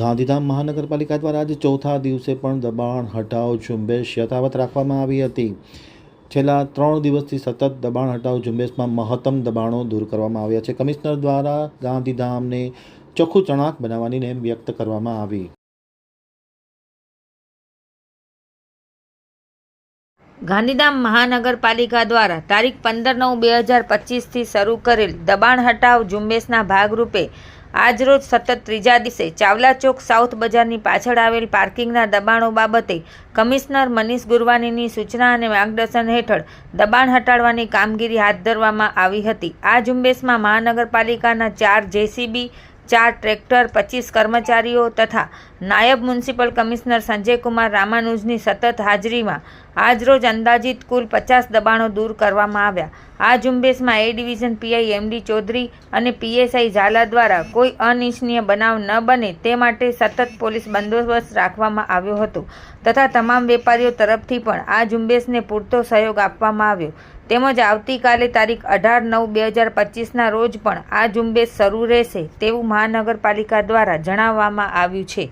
ગાંધીધામ મહાનગરપાલિકા દ્વારા આજે ચોથા દિવસે પણ દબાણ હટાવ ઝુંબેશ યથાવત રાખવામાં આવી હતી. છેલ્લા ત્રણ દિવસથી સતત દબાણ હટાવ ઝુંબેશમાં મહત્તમ દબાણો દૂર કરવામાં આવ્યા છે. કમિશનર દ્વારા ગાંધીધામને ચોખ્ખું ચણાક બનાવવાની નેમ વ્યક્ત કરવામાં આવી. ગાંધીધામ મહાનગરપાલિકા દ્વારા તારીખ પંદર નવ બે હજાર પચીસથી શરૂ કરેલ દબાણ હટાવ ઝુંબેશના ભાગરૂપે આજરોજ સતત ત્રીજા દિવસે ચાવલા ચોક સાઉથ બજારની પાછળ આવેલ પાર્કિંગના દબાણો બાબતે કમિશનર મનીષ ગુરવાનીની સૂચના અને માર્ગદર્શન હેઠળ દબાણ હટાડવાની કામગીરી હાથ ધરવામાં આવી હતી. આ ઝુંબેશમાં મહાનગરપાલિકાના ચાર જેસીબી, ચાર ટ્રેક્ટર, પચીસ કર્મચારીઓ તથા નાયબ મ્યુનિસિપલ કમિશનર સંજયકુમાર રામાનુજની સતત હાજરીમાં આજરોજ અંદાજિત કુલ પચાસ દબાણો દૂર કરવામાં આવ્યા. આ ઝુંબેશમાં A division PI MD Chaudhary અને પીએસઆઈ ઝાલા દ્વારા કોઈ અનિચ્છનીય બનાવ ન બને તે માટે સતત પોલીસ બંદોબસ્ત રાખવામાં આવ્યો હતો. તથા તમામ વેપારીઓ તરફથી પણ આ ઝુંબેશને પૂરતો સહયોગ આપવામાં આવ્યો. તેમજ આવતીકાલે તારીખ અઢાર નવ બે હજાર પચીસના રોજ પણ આ ઝુંબેશ શરૂ રહેશે તેવું મહાનગરપાલિકા દ્વારા જણાવવામાં આવ્યું છે.